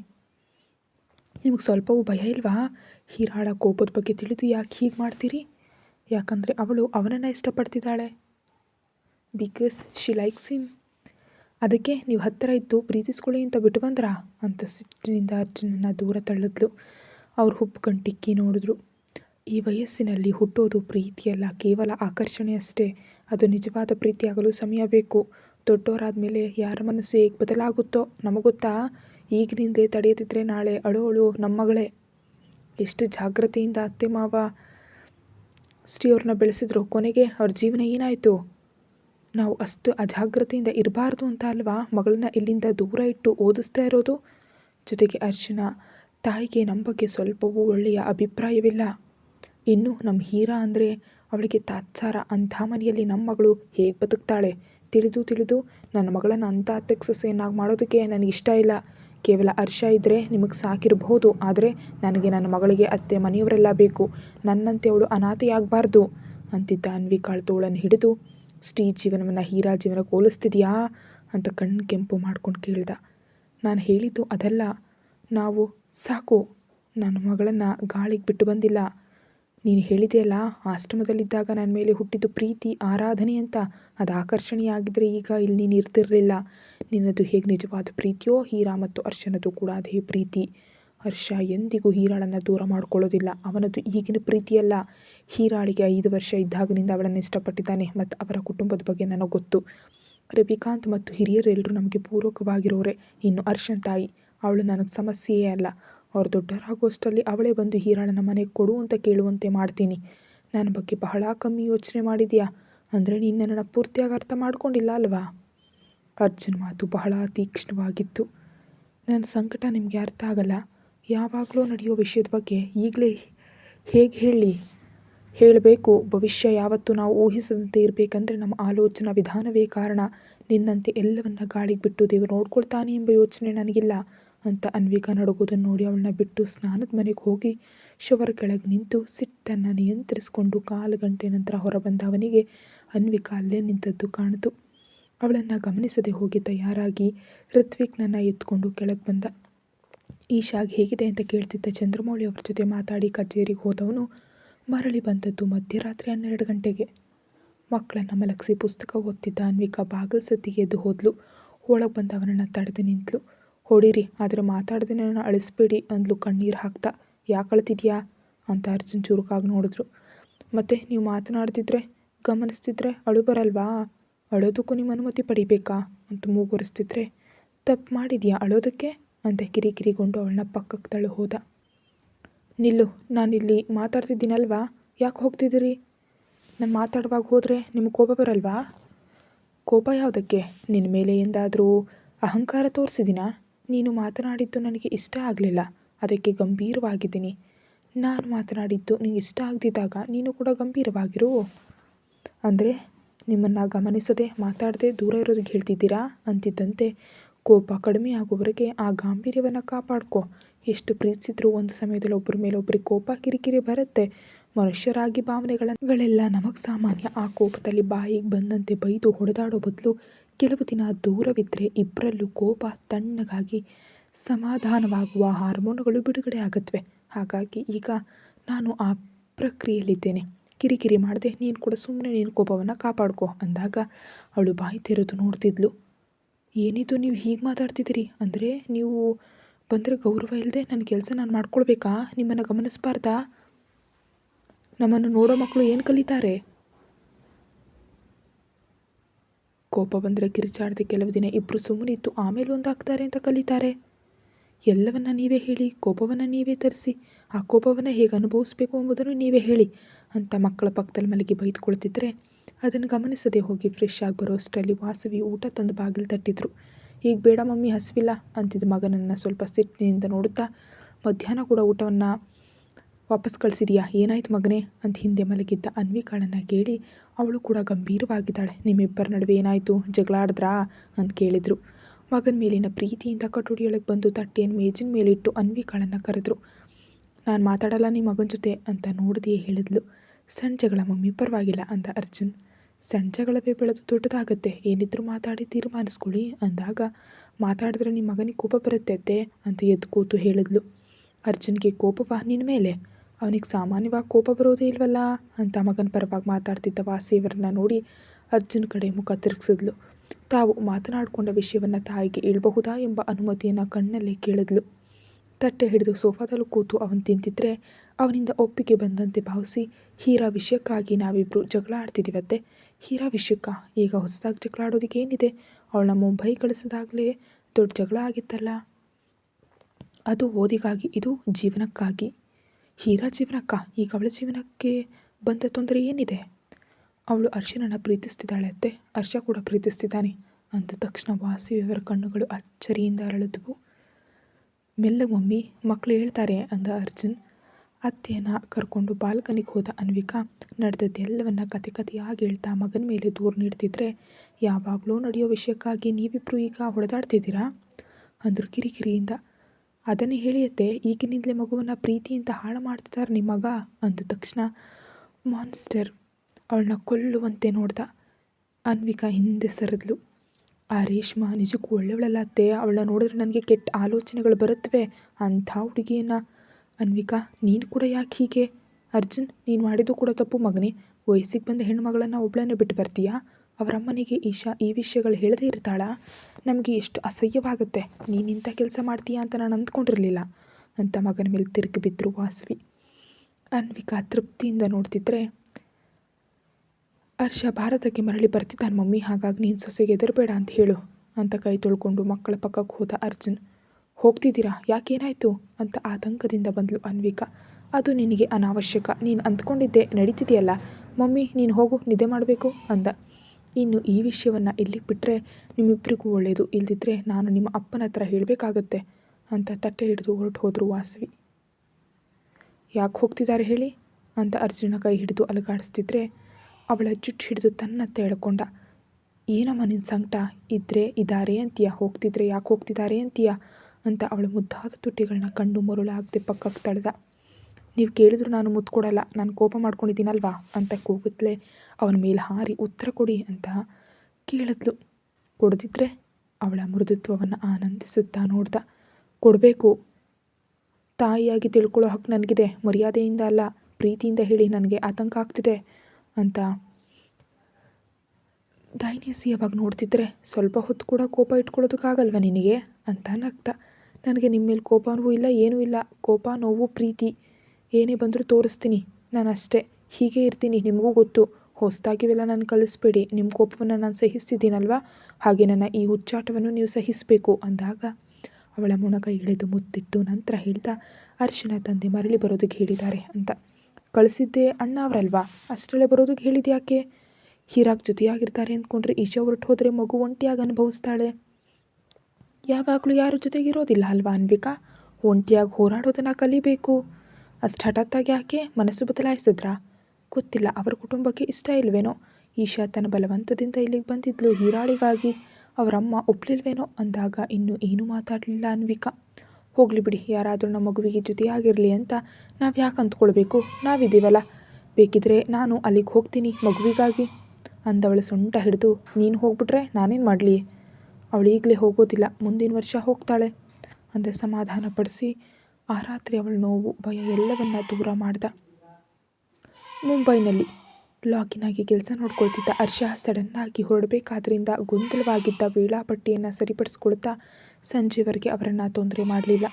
ನಿಮಗೆ ಸ್ವಲ್ಪವೂ ಭಯ ಇಲ್ವಾ? ಹೀರಾಳ ಕೋಪದ ಬಗ್ಗೆ ತಿಳಿದು ಯಾಕೆ ಹೀಗೆ ಮಾಡ್ತೀರಿ? ಯಾಕಂದರೆ ಅವಳು ಅವನನ್ನು ಇಷ್ಟಪಡ್ತಿದ್ದಾಳೆ. ಬಿಕಾಸ್ ಶಿ ಲೈಕ್ಸ್ ಹಿಮ್ ಅದಕ್ಕೆ ನೀವು ಹತ್ತಿರ ಇದ್ದು ಪ್ರೀತಿಸ್ಕೊಳ್ಳಿ ಅಂತ ಬಿಟ್ಟು ಬಂದ್ರಾ ಅಂತ ಸಿಟ್ಟಿನಿಂದ ಅರ್ಜುನನ್ನ ದೂರ ತಳ್ಳಿದ್ಲು. ಅವ್ರು ಹುಬ್ಕೊಂಡು ಟಿಕ್ಕಿ ನೋಡಿದ್ರು. ಈ ವಯಸ್ಸಿನಲ್ಲಿ ಹುಟ್ಟೋದು ಪ್ರೀತಿಯಲ್ಲ, ಕೇವಲ ಆಕರ್ಷಣೆ ಅಷ್ಟೇ. ಅದು ನಿಜವಾದ ಪ್ರೀತಿಯಾಗಲು ಸಮಯ ಬೇಕು. ದೊಡ್ಡವರಾದ ಮೇಲೆ ಯಾರ ಮನಸ್ಸು ಹೇಗೆ ಬದಲಾಗುತ್ತೋ ನಮಗೊತ್ತಾ ಈಗಿನಿಂದೇ ತಡೆಯದಿದ್ದರೆ ನಾಳೆ ಅಳು ನಮ್ಮಗಳೇ ಎಷ್ಟು ಜಾಗ್ರತೆಯಿಂದ ಅತ್ತೆ ಮಾವ ಸ್ತ್ರೀಯವ್ರನ್ನ ಬೆಳೆಸಿದ್ರು. ಕೊನೆಗೆ ಅವ್ರ ಜೀವನ ಏನಾಯಿತು? ನಾವು ಅಷ್ಟು ಅಜಾಗ್ರತೆಯಿಂದ ಇರಬಾರ್ದು ಅಂತ ಅಲ್ವಾ? ಮಗಳನ್ನ ಇಲ್ಲಿಂದ ದೂರ ಇಟ್ಟು ಓದಿಸ್ತಾ ಇರೋದು? ಜೊತೆಗೆ ಅರ್ಶನ, ತಾಯಿಗೆ ನಮ್ಮ ಬಗ್ಗೆ ಸ್ವಲ್ಪವೂ ಒಳ್ಳೆಯ ಅಭಿಪ್ರಾಯವಿಲ್ಲ. ಇನ್ನು ನಮ್ಮ ಹೀರಾ ಅಂದರೆ ಅವಳಿಗೆ ತಾತ್ಸಾರ. ಅಂಥ ಮನೆಯಲ್ಲಿ ನಮ್ಮ ಮಗಳು ಹೇಗೆ ಬದುಕ್ತಾಳೆ? ತಿಳಿದು ತಿಳಿದು ನನ್ನ ಮಗಳನ್ನು ಅಂಥ ಅತ್ತೆಗೆ ಸೊಸೆಯನ್ನಾಗಿ ಮಾಡೋದಕ್ಕೆ ಇಷ್ಟ ಇಲ್ಲ. ಕೇವಲ ಅರ್ಷ ಇದ್ದರೆ ನಿಮಗೆ ಸಾಕಿರಬಹುದು. ಆದರೆ ನನಗೆ ನನ್ನ ಮಗಳಿಗೆ ಅತ್ತೆ ಮನೆಯವರೆಲ್ಲ ಬೇಕು. ನನ್ನಂತೆ ಅವಳು ಅನಾಥೆಯಾಗಬಾರ್ದು. ಅಂತಿದ್ದ ಅನ್ವಿ ತೋಳನ್ನು ಹಿಡಿದು ಶ್ರೀ ಜೀವನವನ್ನು, ಹೀರಾ ಜೀವನ ಹೋಲಿಸ್ತಿದೆಯಾ ಅಂತ ಕಣ್ಣು ಕೆಂಪು ಮಾಡ್ಕೊಂಡು ಕೇಳ್ದ. ನಾನು ಹೇಳಿದ್ದು ಅದಲ್ಲ. ನಾವು ಸಾಕು. ನನ್ನ ಮಗಳನ್ನು ಗಾಳಿಗೆ ಬಿಟ್ಟು ಬಂದಿಲ್ಲ. ನೀನು ಹೇಳಿದೆಯಲ್ಲ, ಆಶ್ರಮದಲ್ಲಿದ್ದಾಗ ನನ್ನ ಮೇಲೆ ಹುಟ್ಟಿದ್ದು ಪ್ರೀತಿ, ಆರಾಧನೆ ಅಂತ. ಅದು ಆಕರ್ಷಣೆಯಾಗಿದ್ದರೆ ಈಗ ಇಲ್ಲಿ ನೀನು ಇರ್ತಿರಲಿಲ್ಲ. ನಿನ್ನದು ಹೇಗೆ ನಿಜವಾದ ಪ್ರೀತಿಯೋ, ಹೀರಾ ಮತ್ತು ಅರ್ಶನದು ಕೂಡ ಅದೇ ಪ್ರೀತಿ. ಹರ್ಷ ಎಂದಿಗೂ ಹೀರಾಳನ್ನು ದೂರ ಮಾಡಿಕೊಳ್ಳೋದಿಲ್ಲ. ಅವನದು ಈಗಿನ ಪ್ರೀತಿಯಲ್ಲ. ಹೀರಾಳಿಗೆ ಐದು ವರ್ಷ ಇದ್ದಾಗಿನಿಂದ ಅವಳನ್ನು ಇಷ್ಟಪಟ್ಟಿದ್ದಾನೆ. ಮತ್ತು ಅವರ ಕುಟುಂಬದ ಬಗ್ಗೆ ನನಗೆ ಗೊತ್ತು. ರವಿಕಾಂತ್ ಮತ್ತು ಹಿರಿಯರೆಲ್ಲರೂ ನಮಗೆ ಪೂರಕವಾಗಿರೋರೆ. ಇನ್ನು ಅರ್ಷನ್ ತಾಯಿ, ಅವಳು ನನಗೆ ಸಮಸ್ಯೆಯೇ ಅಲ್ಲ. ಅವ್ರು ದೊಡ್ಡವರಾಗುವಷ್ಟರಲ್ಲಿ ಅವಳೇ ಬಂದು ಹೀರಾಳನ ಮನೆಗೆ ಕೊಡು ಅಂತ ಕೇಳುವಂತೆ ಮಾಡ್ತೀನಿ. ನನ್ನ ಬಗ್ಗೆ ಬಹಳ ಕಮ್ಮಿ ಯೋಚನೆ ಮಾಡಿದೆಯಾ? ಅಂದರೆ ನೀನು ನನ್ನನ್ನು ಪೂರ್ತಿಯಾಗಿ ಅರ್ಥ ಮಾಡ್ಕೊಂಡಿಲ್ಲ ಅಲ್ವಾ? ಅರ್ಜುನ್ ಮಾತು ಬಹಳ ತೀಕ್ಷ್ಣವಾಗಿತ್ತು. ನನ್ನ ಸಂಕಟ ನಿಮಗೆ ಅರ್ಥ ಆಗಲ್ಲ. ಯಾವಾಗಲೂ ನಡೆಯೋ ವಿಷಯದ ಬಗ್ಗೆ ಈಗಲೇ ಹೇಗೆ ಹೇಳಿ, ಹೇಳಬೇಕು? ಭವಿಷ್ಯ ಯಾವತ್ತೂ ನಾವು ಊಹಿಸದಂತೆ ಇರಬೇಕಂದ್ರೆ ನಮ್ಮ ಆಲೋಚನಾ ವಿಧಾನವೇ ಕಾರಣ. ನಿನ್ನಂತೆ ಎಲ್ಲವನ್ನ ಗಾಳಿಗೆ ಬಿಟ್ಟು ದೇವರು ನೋಡ್ಕೊಳ್ತಾನೆ ಎಂಬ ಯೋಚನೆ ನನಗಿಲ್ಲ ಅಂತ ಅನ್ವಿಕಾ ನಡುಗೋದನ್ನು ನೋಡಿ ಅವಳನ್ನ ಬಿಟ್ಟು ಸ್ನಾನದ ಮನೆಗೆ ಹೋಗಿ ಶವರ್ ಕೆಳಗೆ ನಿಂತು ಸಿಟ್ಟನ್ನು ನಿಯಂತ್ರಿಸಿಕೊಂಡು ಕಾಲು ಗಂಟೆ ನಂತರ ಹೊರಬಂದ ಅವನಿಗೆ ಅನ್ವಿಕಾ ಅಲ್ಲೇ ನಿಂತದ್ದು ಕಾಣಿತು. ಅವಳನ್ನು ಗಮನಿಸದೆ ಹೋಗಿ ತಯಾರಾಗಿ ಋತ್ವಿಕ್ನನ್ನು ಎತ್ಕೊಂಡು ಕೆಳಗೆ ಬಂದ. ಈಶಾಗ್ ಹೇಗಿದೆ ಅಂತ ಕೇಳ್ತಿದ್ದ ಚಂದ್ರಮೌಳಿ ಅವ್ರ ಜೊತೆ ಮಾತಾಡಿ ಕಚೇರಿಗೆ ಹೋದವನು ಮರಳಿ ಬಂದದ್ದು ಮಧ್ಯರಾತ್ರಿ ಹನ್ನೆರಡು ಗಂಟೆಗೆ. ಮಕ್ಕಳನ್ನು ಮಲಗಿಸಿ ಪುಸ್ತಕ ಓದ್ತಿದ್ದ ಅನ್ವಿಕಾ ಬಾಗಲ್ ಸತ್ತಿಗೆ ಎದ್ದು ಹೋದ್ಲು. ಒಳಗೆ ಬಂದವನನ್ನು ತಡೆದು ನಿಂತಳು ಹೊಡೀರಿ, ಆದರೆ ಮಾತಾಡದೆ ನನ್ನ ಅಳಿಸ್ಬೇಡಿ ಅಂದ್ಲು ಕಣ್ಣೀರು ಹಾಕ್ತಾ. ಯಾಕೆ ಅಳ್ತಿದ್ಯಾ? ಅಂತ ಅರ್ಜುನ್ ಚುರುಕಾಗಿ ನೋಡಿದ್ರು. ಮತ್ತು ನೀವು ಮಾತನಾಡ್ತಿದ್ರೆ, ಗಮನಿಸ್ತಿದ್ರೆ ಅಳು ಬರಲ್ವಾ? ಅಳೋದಕ್ಕೂ ನಿಮ್ಮ ಅನುಮತಿ ಪಡಿಬೇಕಾ? ಅಂತ ಮೂಗುರಿಸ್ತಿದ್ರೆ. ತಪ್ಪು ಮಾಡಿದ್ಯಾ ಅಳೋದಕ್ಕೆ? ಅಂತ ಕಿರಿಕಿರಿಗೊಂಡು ಅವಳನ್ನ ಪಕ್ಕಕ್ಕೆ ತಳ್ಳಿ ಹೋದ. ನಿಲ್ಲು ನಾನಿಲ್ಲಿ ಮಾತಾಡ್ತಿದ್ದೀನಲ್ವಾ? ಯಾಕೆ ಹೋಗ್ತಿದ್ದೀರಿ? ನಾನು ಮಾತಾಡುವಾಗ ಹೋದರೆ ನಿಮಗೆ ಕೋಪ ಬರಲ್ವಾ? ಕೋಪ ಯಾವುದಕ್ಕೆ? ನಿನ್ನ ಮೇಲೆ ಎಂದಾದರೂ ಅಹಂಕಾರ ತೋರಿಸಿದಿನಾ? ನೀನು ಮಾತನಾಡಿದ್ದು ನನಗೆ ಇಷ್ಟ ಆಗಲಿಲ್ಲ. ಅದಕ್ಕೆ ಗಂಭೀರವಾಗಿದ್ದೀನಿ. ನಾನು ಮಾತನಾಡಿದ್ದು ನೀನು ಇಷ್ಟ ಆಗದಿದ್ದಾಗ ನೀನು ಕೂಡ ಗಂಭೀರವಾಗಿರು. ಅಂದರೆ ನಿಮ್ಮನ್ನು ಗಮನಿಸದೆ ಮಾತಾಡದೆ ದೂರ ಇರೋದಕ್ಕೆ ಹೇಳ್ತಿದ್ದೀರಾ? ಅಂತಿದ್ದಂತೆ ಕೋಪ ಕಡಿಮೆ ಆಗುವವರೆಗೆ ಆ ಗಾಂಭೀರ್ಯವನ್ನು ಕಾಪಾಡ್ಕೊ. ಎಷ್ಟು ಪ್ರೀತಿಸಿದ್ರು ಒಂದು ಸಮಯದಲ್ಲಿ ಒಬ್ಬರ ಮೇಲೆ ಒಬ್ಬರಿಗೆ ಕೋಪ ಕಿರಿಕಿರಿ ಬರುತ್ತೆ. ಮನುಷ್ಯರಾಗಿ ಭಾವನೆಗಳೆಲ್ಲ ನಮಗೆ ಸಾಮಾನ್ಯ. ಆ ಕೋಪದಲ್ಲಿ ಬಾಯಿಗೆ ಬಂದಂತೆ ಬೈದು ಹೊಡೆದಾಡೋ ಬದಲು ಕೆಲವು ದಿನ ದೂರವಿದ್ದರೆ ಇಬ್ಬರಲ್ಲೂ ಕೋಪ ತಣ್ಣಗಾಗಿ ಸಮಾಧಾನವಾಗುವ ಹಾರ್ಮೋನುಗಳು ಬಿಡುಗಡೆ ಆಗತ್ವೆ. ಹಾಗಾಗಿ ಈಗ ನಾನು ಆ ಪ್ರಕ್ರಿಯೆಯಲ್ಲಿದ್ದೇನೆ. ಕಿರಿಕಿರಿ ಮಾಡದೆ ನೀನು ಕೂಡ ಸುಮ್ಮನೆ ನೀನು ಕೋಪವನ್ನು ಕಾಪಾಡ್ಕೋ ಅಂದಾಗ ಅವಳು ಬಾಯಿ ತೆರೆದು ನೋಡ್ತಿದ್ಲು. ಏನಿದು ನೀವು ಹೀಗೆ ಮಾತಾಡ್ತಿದ್ದೀರಿ? ಅಂದರೆ ನೀವು ಬಂದರೆ ಗೌರವ ಇಲ್ಲದೆ ನನ್ನ ಕೆಲಸ ನಾನು ಮಾಡ್ಕೊಳ್ಬೇಕಾ? ನಿಮ್ಮನ್ನು ಗಮನಿಸ್ಬಾರ್ದಾ? ನಮ್ಮನ್ನು ನೋಡೋ ಮಕ್ಕಳು ಏನು ಕಲಿತಾರೆ? ಕೋಪ ಬಂದರೆ ಕಿರಿಚಾಡದೆ ಕೆಲವು ದಿನ ಇಬ್ಬರು ಸುಮ್ಮನೆ ಇತ್ತು ಆಮೇಲೆ ಒಂದಾಗ್ತಾರೆ ಅಂತ ಕಲಿತಾರೆ. ಎಲ್ಲವನ್ನು ನೀವೇ ಹೇಳಿ, ಕೋಪವನ್ನು ನೀವೇ ತರಿಸಿ. ಆ ಕೋಪವನ್ನು ಹೇಗೆ ಅನುಭವಿಸ್ಬೇಕು ಎಂಬುದನ್ನು ನೀವೇ ಹೇಳಿ. ಅಂತ ಮಕ್ಕಳ ಪಕ್ಕದಲ್ಲಿ ಮಲಗಿ ಬೈದುಕೊಳ್ತಿದ್ರೆ ಅದನ್ನು ಗಮನಿಸದೆ ಹೋಗಿ ಫ್ರೆಶ್ ಆಗಿ ಬರೋಷ್ಟರಲ್ಲಿ ವಾಸವಿ ಊಟ ತಂದು ಬಾಗಿಲು ತಟ್ಟಿದ್ರು. ಈಗ ಬೇಡ ಮಮ್ಮಿ, ಹಸಿವಿಲ್ಲ, ಅಂತಿದ್ದ ಮಗನನ್ನು ಸ್ವಲ್ಪ ಸಿಟ್ಟಿನಿಂದ ನೋಡುತ್ತಾ, ಮಧ್ಯಾಹ್ನ ಕೂಡ ಊಟವನ್ನು ವಾಪಸ್ ಕಳಿಸಿದೀಯಾ? ಏನಾಯ್ತು ಮಗನೇ? ಅಂತ ಹಿಂದೆ ಮಲಗಿದ್ದ ಅನ್ವಿಕಾಳನ್ನು ಕೇಳಿ, ಅವಳು ಕೂಡ ಗಂಭೀರವಾಗಿದ್ದಾಳೆ. ನಿಮ್ಮಿಬ್ಬರ ನಡುವೆ ಏನಾಯಿತು? ಜಗಳಾಡಿದ್ರಾ? ಅಂತ ಕೇಳಿದರು. ಮಗನ ಮೇಲಿನ ಪ್ರೀತಿಯಿಂದ ಕಟೋಡಿಯೊಳಗೆ ಬಂದು ತಟ್ಟೆಯನ್ನು ಮೇಜಿನ ಮೇಲಿಟ್ಟು ಅನ್ವಿಕಾಳನ್ನು ಕರೆದ್ರು. ನಾನು ಮಾತಾಡಲ್ಲ ನಿಮ್ಮ ಮಗನ ಜೊತೆ, ಅಂತ ನೋಡದೆಯೇ ಹೇಳಿದ್ಲು. ಸಣ್ಣ ಜಗಳ ಮಮ್ಮಿ ಪರವಾಗಿಲ್ಲ ಅಂದ ಅರ್ಜುನ್. ಸಣ್ಣ ಜಗಳವೇ ಬೆಳೆದು ದೊಡ್ಡದಾಗತ್ತೆ ಏನಿದ್ರು ಮಾತಾಡಿ ತೀರ್ಮಾನಿಸ್ಕೊಳ್ಳಿ ಅಂದಾಗ, ಮಾತಾಡಿದ್ರೆ ನಿಮ್ಮ ಮಗನಿಗೆ ಕೋಪ ಬರುತ್ತೆ ಅಂತ ಎದ್ದು ಕೂತು ಹೇಳಿದ್ಲು. ಅರ್ಜುನ್ಗೆ ಕೋಪವಾ ನಿನ್ನ ಮೇಲೆ? ಅವನಿಗೆ ಸಾಮಾನ್ಯವಾಗಿ ಕೋಪ ಬರೋದೇ ಇಲ್ವಲ್ಲ ಅಂತ ಮಗನ ಪರವಾಗಿ ಮಾತಾಡ್ತಿದ್ದ ವಾಸಿಯವರನ್ನ ನೋಡಿ ಅರ್ಜುನ್ ಕಡೆ ಮುಖ ತಿರುಗಿಸಿದ್ಲು. ತಾವು ಮಾತನಾಡಿಕೊಂಡ ವಿಷಯವನ್ನು ತಾಯಿಗೆ ಹೇಳ್ಬಹುದಾ ಎಂಬ ಅನುಮತಿಯನ್ನು ಕಣ್ಣಲ್ಲೇ ಕೇಳಿದ್ಲು. ತಟ್ಟೆ ಹಿಡಿದು ಸೋಫಾದಲ್ಲೂ ಕೂತು ಅವನು ತಿಂತಿದ್ರೆ ಅವನಿಂದ ಒಪ್ಪಿಗೆ ಬಂದಂತೆ ಭಾವಿಸಿ, ಹೀರಾ ವಿಷಯಕ್ಕಾಗಿ ನಾವಿಬ್ಬರು ಜಗಳ ಆಡ್ತಿದ್ದೀವತ್ತೆ ಹೀರಾ ವಿಷಯಕ್ಕ ಈಗ ಹೊಸದಾಗಿ ಜಗಳ ಆಡೋದಕ್ಕೆ ಏನಿದೆ? ಅವಳನ್ನ ಮುಂಬೈ ಕಳಿಸಿದಾಗಲೇ ದೊಡ್ಡ ಜಗಳ ಆಗಿತ್ತಲ್ಲ? ಅದು ಓದಿಗಾಗಿ, ಇದು ಜೀವನಕ್ಕಾಗಿ. ಹೀರಾ ಜೀವನಕ್ಕ, ಈಗ ಅವಳ ಜೀವನಕ್ಕೆ ಬಂದ ತೊಂದರೆ ಏನಿದೆ? ಅವಳು ಅರ್ಶನನ್ನು ಪ್ರೀತಿಸ್ತಿದ್ದಾಳೆ ಅತ್ತೆ. ಹರ್ಷ ಕೂಡ ಪ್ರೀತಿಸ್ತಿದ್ದಾನೆ. ಅಂದ ತಕ್ಷಣ ವಾಸಿಯವರ ಕಣ್ಣುಗಳು ಅಚ್ಚರಿಯಿಂದ ಅರಳಿದ್ವು ಮೆಲ್ಲಗೆ ಮಮ್ಮಿ ಮಕ್ಕಳು ಹೇಳ್ತಾರೆ ಅಂದ ಅರ್ಜುನ್. ಅತ್ತೆಯನ್ನು ಕರ್ಕೊಂಡು ಬಾಲ್ಕನಿಗೆ ಹೋದ ಅನ್ವಿಕಾ ನಡೆದದ್ದೆಲ್ಲವನ್ನ ಕತೆ ಕತೆಯಾಗಿ ಹೇಳ್ತಾ ಮಗನ ಮೇಲೆ ದೂರು ನೀಡ್ತಿದ್ರೆ, ಯಾವಾಗಲೂ ನಡೆಯೋ ವಿಷಯಕ್ಕಾಗಿ ನೀವಿಬ್ಬರು ಈಗ ಹೊಡೆದಾಡ್ತಿದ್ದೀರಾ? ಅಂದರು ಕಿರಿಕಿರಿಯಿಂದ. ಅದನ್ನು ಹೇಳಿಯತ್ತೆ ಈಗಿನಿಂದಲೇ ಮಗುವನ್ನು ಪ್ರೀತಿಯಿಂದ ಹಾಳು ಮಾಡ್ತಿದ್ದಾರೆ ನಿಮ್ಮ ಮಗ, ಅಂದ ತಕ್ಷಣ ಮಾನ್ಸ್ಟರ್, ಅವಳನ್ನ ಕೊಲ್ಲುವಂತೆ ನೋಡ್ದ. ಅನ್ವಿಕಾ ಹಿಂದೆ ಸರಿದ್ಲು. ಆ ರೇಷ್ಮಾ ನಿಜಕ್ಕೂ ಒಳ್ಳೆಯವಳಲ್ಲ ಅತ್ತೆ. ಅವಳನ್ನ ನೋಡಿದ್ರೆ ನನಗೆ ಕೆಟ್ಟ ಆಲೋಚನೆಗಳು ಬರುತ್ತವೆ ಅಂಥ ಹುಡುಗಿಯನ್ನು. ಅನ್ವಿಕಾ, ನೀನು ಕೂಡ ಯಾಕೆ ಹೀಗೆ? ಅರ್ಜುನ್, ನೀನು ಮಾಡಿದ್ದು ಕೂಡ ತಪ್ಪು ಮಗನೇ. ವಯಸ್ಸಿಗೆ ಬಂದ ಹೆಣ್ಣುಮಗಳನ್ನು ಒಬ್ಬಳನ್ನೇ ಬಿಟ್ಟು ಬರ್ತೀಯಾ? ಅವರಮ್ಮನಿಗೆ ಈಶಾ ಈ ವಿಷಯಗಳು ಹೇಳದೇ ಇರ್ತಾಳ? ನಮಗೆ ಎಷ್ಟು ಅಸಹ್ಯವಾಗುತ್ತೆ. ನೀನು ಇಂಥ ಕೆಲಸ ಮಾಡ್ತೀಯಾ ಅಂತ ನಾನು ಅಂದ್ಕೊಂಡಿರಲಿಲ್ಲ. ಅಂತ ಮಗನ ಮೇಲೆ ತಿರುಗಿ ಬಿದ್ದರು ವಾಸವಿ. ಅನ್ವಿಕಾ ತೃಪ್ತಿಯಿಂದ ನೋಡ್ತಿದ್ರೆ ಹರ್ಷ ಭಾರತಕ್ಕೆ ಮರಳಿ ಬರ್ತಿದ್ದಾನೆ ಮಮ್ಮಿ, ಹಾಗಾಗಿ ನೀನು ಸೊಸೆಗೆ ಎದರಬೇಡ ಅಂತ ಹೇಳು ಅಂತ ಕೈ ತೊಳ್ಕೊಂಡು ಮಕ್ಕಳ ಪಕ್ಕಕ್ಕೆ ಹೋದ ಅರ್ಜುನ್. ಹೋಗ್ತಿದ್ದೀರಾ? ಯಾಕೇನಾಯಿತು? ಅಂತ ಆತಂಕದಿಂದ ಬಂದಳು ಅನ್ವಿಕಾ. ಅದು ನಿನಗೆ ಅನಾವಶ್ಯಕ. ನೀನು ಅಂದ್ಕೊಂಡಿದ್ದೆ ನಡೀತಿದೆಯಲ್ಲ. ಮಮ್ಮಿ, ನೀನು ಹೋಗು, ನಿದ್ದೆ ಮಾಡಬೇಕು ಅಂದ. ಇನ್ನು ಈ ವಿಷಯವನ್ನು ಇಲ್ಲಿಗೆ ಬಿಟ್ಟರೆ ನಿಮ್ಮಿಬ್ಬರಿಗೂ ಒಳ್ಳೆಯದು ಇಲ್ದಿದ್ರೆ ನಾನು ನಿಮ್ಮ ಅಪ್ಪನ ಹತ್ರ ಹೇಳಬೇಕಾಗತ್ತೆ ಅಂತ ತಟ್ಟೆ ಹಿಡಿದು ಹೊರಟು ಹೋದರು ವಾಸವಿ. ಯಾಕೆ ಹೋಗ್ತಿದ್ದಾರೆ ಹೇಳಿ? ಅಂತ ಅರ್ಜುನ ಕೈ ಹಿಡಿದು ಅಲಗಾಡಿಸ್ತಿದ್ರೆ ಅವಳ ಜುಟ್ಟು ಹಿಡಿದು ತನ್ನ ತೇಳ್ಕೊಂಡ ಏನಮ್ಮ ನಿನ್ನ ಸಂಕಟ? ಇದ್ದರೆ ಇದ್ದಾರೆ ಅಂತೀಯ? ಹೋಗ್ತಿದ್ರೆ ಯಾಕೆ ಹೋಗ್ತಿದ್ದಾರೆ ಅಂತೀಯ? ಅಂತ ಅವಳ ಮುದ್ದಾದ ತುಟ್ಟಿಗಳನ್ನ ಕಂಡು ಮರುಳಾಗದೆ ಪಕ್ಕಕ್ಕೆ ತಳ್ದ, ನೀವು ಕೇಳಿದ್ರು ನಾನು ಮುದ್ದು ನಾನು ಕೋಪ ಮಾಡ್ಕೊಂಡಿದ್ದೀನಲ್ವಾ? ಅಂತ ಕೂಗುತ್ತಲೇ ಅವನ ಮೇಲೆ ಹಾರಿ ಉತ್ತರ ಕೊಡಿ ಅಂತ ಕೇಳಿದ್ಲು. ಕೊಡದಿದ್ರೆ ಅವಳ ಮೃದುತ್ವವನ್ನು ಆನಂದಿಸುತ್ತಾ ನೋಡ್ದ, ಕೊಡಬೇಕು. ತಾಯಿಯಾಗಿ ತಿಳ್ಕೊಳ್ಳೋ ಹಕ್ಕು ನನಗಿದೆ. ಮರ್ಯಾದೆಯಿಂದ ಅಲ್ಲ, ಪ್ರೀತಿಯಿಂದ ಹೇಳಿ ನನಗೆ ಆತಂಕ ಆಗ್ತಿದೆ. ಅಂತ. ದೈನ್ಯಸಿಯವಾಗಿ ನೋಡ್ತಿದ್ರೆ ಸ್ವಲ್ಪ ಹೊತ್ತು ಕೂಡ ಕೋಪ ಇಟ್ಕೊಳ್ಳೋದಕ್ಕಾಗಲ್ವ ನಿನಗೆ? ಅಂತ ನಗ್ತ. ನನಗೆ ನಿಮ್ಮ ಮೇಲೆ ಕೋಪವೂ ಇಲ್ಲ, ಏನೂ ಇಲ್ಲ. ಕೋಪ, ನೋವು, ಪ್ರೀತಿ ಏನೇ ಬಂದರೂ ತೋರಿಸ್ತೀನಿ. ನಾನು ಅಷ್ಟೇ. ಹೀಗೆ ಇರ್ತೀನಿ. ನಿಮಗೂ ಗೊತ್ತು. ಹೊಸದಾಗಿವೆಲ್ಲ ನಾನು ಕಲಿಸ್ಬೇಡಿ. ನಿಮ್ಮ ಕೋಪವನ್ನು ನಾನು ಸಹಿಸ್ತಿದ್ದೀನಲ್ವ? ಹಾಗೆ ನನ್ನ ಈ ಹುಚ್ಚಾಟವನ್ನು ನೀವು ಸಹಿಸಬೇಕು ಅಂದಾಗ ಅವಳ ಮುಣಕ ಇಳಿದು ಮುತ್ತಿಟ್ಟು ನಂತರ ಹೇಳ್ತಾ, ಅರ್ಶಿನ ತಂದೆ ಮರಳಿ ಬರೋದಕ್ಕೆ ಹೇಳಿದ್ದಾರೆ ಅಂತ. ಕಳಿಸಿದ್ದೆ ಅಣ್ಣ ಅವರಲ್ವಾ? ಅಷ್ಟರಲ್ಲೇ ಬರೋದಕ್ಕೆ ಹೇಳಿದ್ದು ಯಾಕೆ? ಹೀರಾಗ್ ಜೊತೆಯಾಗಿರ್ತಾರೆ ಅಂದ್ಕೊಂಡ್ರೆ ಈಶಾ ಹೊರಟು ಹೋದರೆ ಮಗು ಒಂಟಿಯಾಗಿ ಅನುಭವಿಸ್ತಾಳೆ. ಯಾವಾಗಲೂ ಯಾರ ಜೊತೆಗಿರೋದಿಲ್ಲ ಅಲ್ವಾ ಅನ್ವಿಕಾ? ಒಂಟಿಯಾಗಿ ಹೋರಾಡೋದನ್ನು ಕಲಿಬೇಕು. ಅಷ್ಟು ಹಠಾತ್ತಾಗಿ ಯಾಕೆ ಮನಸ್ಸು ಬದಲಾಯಿಸಿದ್ರಾ? ಗೊತ್ತಿಲ್ಲ, ಅವರ ಕುಟುಂಬಕ್ಕೆ ಇಷ್ಟ ಇಲ್ವೇನೋ? ಈಶಾ ತನ್ನ ಬಲವಂತದಿಂದ ಇಲ್ಲಿಗೆ ಬಂದಿದ್ಲು ಹೀರಾಳಿಗಾಗಿ. ಅವರಮ್ಮ ಒಪ್ಲಿಲ್ವೇನೋ? ಅಂದಾಗ ಇನ್ನೂ ಏನೂ ಮಾತಾಡಲಿಲ್ಲ ಅನ್ವಿಕಾ. ಹೋಗಲಿ ಬಿಡಿ, ಯಾರಾದರೂ ನಮ್ಮ ಮಗುವಿಗೆ ಜೊತೆಯಾಗಿರಲಿ ಅಂತ ನಾವು ಯಾಕೆ ಅಂದ್ಕೊಳ್ಬೇಕು ನಾವಿದ್ದೀವಲ್ಲ. ಬೇಕಿದ್ರೆ ನಾನು ಅಲ್ಲಿಗೆ ಹೋಗ್ತೀನಿ ಮಗುವಿಗಾಗಿ. ಅಂದವಳ ಸೊಂಟ ಹಿಡಿದು, ನೀನು ಹೋಗ್ಬಿಟ್ರೆ ನಾನೇನು ಮಾಡಲಿ? ಅವಳು ಈಗಲೇ ಹೋಗೋದಿಲ್ಲ, ಮುಂದಿನ ವರ್ಷ ಹೋಗ್ತಾಳೆ. ಅಂದ ಸಮಾಧಾನಪಡಿಸಿ ಆ ರಾತ್ರಿ ಅವಳ ನೋವು, ಭಯ ಎಲ್ಲವನ್ನ ದೂರ ಮಾಡ್ದ. ಮುಂಬೈನಲ್ಲಿ ಲಾಗಿನಾಗಿ ಕೆಲಸ ನೋಡ್ಕೊಳ್ತಿದ್ದ ಹರ್ಷ ಸಡನ್ನಾಗಿ ಹೊರಡಬೇಕಾದ್ರಿಂದ ಗೊಂದಲವಾಗಿದ್ದ ವೇಳಾಪಟ್ಟಿಯನ್ನು ಸರಿಪಡಿಸ್ಕೊಳ್ತಾ ಸಂಜೆವರೆಗೆ ಅವರನ್ನು ತೊಂದರೆ ಮಾಡಲಿಲ್ಲ.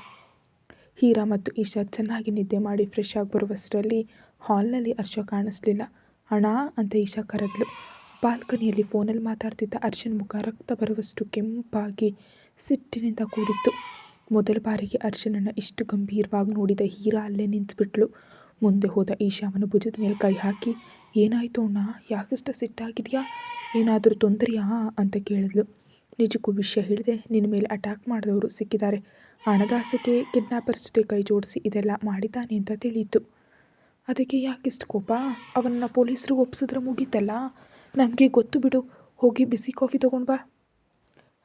ಹೀರಾ ಮತ್ತು ಈಶಾ ಚೆನ್ನಾಗಿ ನಿದ್ದೆ ಮಾಡಿ ಫ್ರೆಶ್ ಆಗಿ ಬರುವಷ್ಟರಲ್ಲಿ ಹಾಲ್ನಲ್ಲಿ ಹರ್ಷ ಕಾಣಿಸ್ಲಿಲ್ಲ. ಅಣ್ಣ, ಅಂತ ಈಶಾ ಕರೆದ್ಲು. ಬಾಲ್ಕನಿಯಲ್ಲಿ ಫೋನಲ್ಲಿ ಮಾತಾಡ್ತಿದ್ದ ಅರ್ಶನ್ ಮುಖ ರಕ್ತ ಬರುವಷ್ಟು ಕೆಂಪಾಗಿ ಸಿಟ್ಟಿನಿಂದ ಕೂಡಿತ್ತು. ಮೊದಲ ಬಾರಿಗೆ ಅರ್ಶನನ್ನು ಇಷ್ಟು ಗಂಭೀರವಾಗಿ ನೋಡಿದ ಹೀರಾ ಅಲ್ಲೇ ನಿಂತುಬಿಟ್ಲು. ಮುಂದೆ ಹೋದ ಈಶಾವನ್ನು ಭುಜದ ಮೇಲೆ ಕೈ ಹಾಕಿ ಏನಾಯಿತು ಅಣ್ಣ? ಯಾಕಿಷ್ಟು ಸಿಟ್ಟಾಗಿದೆಯಾ? ಏನಾದರೂ ತೊಂದರೆಯಾ? ಅಂತ ಕೇಳಿದ್ಲು. ನಿಜಕ್ಕೂ ವಿಷಯ ಹೇಳಿದೆ ನಿನ್ನ ಮೇಲೆ ಅಟ್ಯಾಕ್ ಮಾಡಿದವರು ಸಿಕ್ಕಿದ್ದಾರೆ. ಹಣದಾಸೆಗೆ ಕಿಡ್ನಾಪರ್ಸ್ ಜೊತೆ ಕೈ ಜೋಡಿಸಿ ಇದೆಲ್ಲ ಮಾಡಿದ್ದಾನೆ ಅಂತ ತಿಳಿಯಿತು. ಅದಕ್ಕೆ ಯಾಕಿಷ್ಟು ಕೋಪ? ಅವನನ್ನು ಪೊಲೀಸರು ಒಪ್ಸಿದ್ರೆ ಮುಗೀತಲ್ಲ? ನಮಗೆ ಗೊತ್ತು ಬಿಡು. ಹೋಗಿ ಬಿಸಿ ಕಾಫಿ ತೊಗೊಂಡು ಬಾ.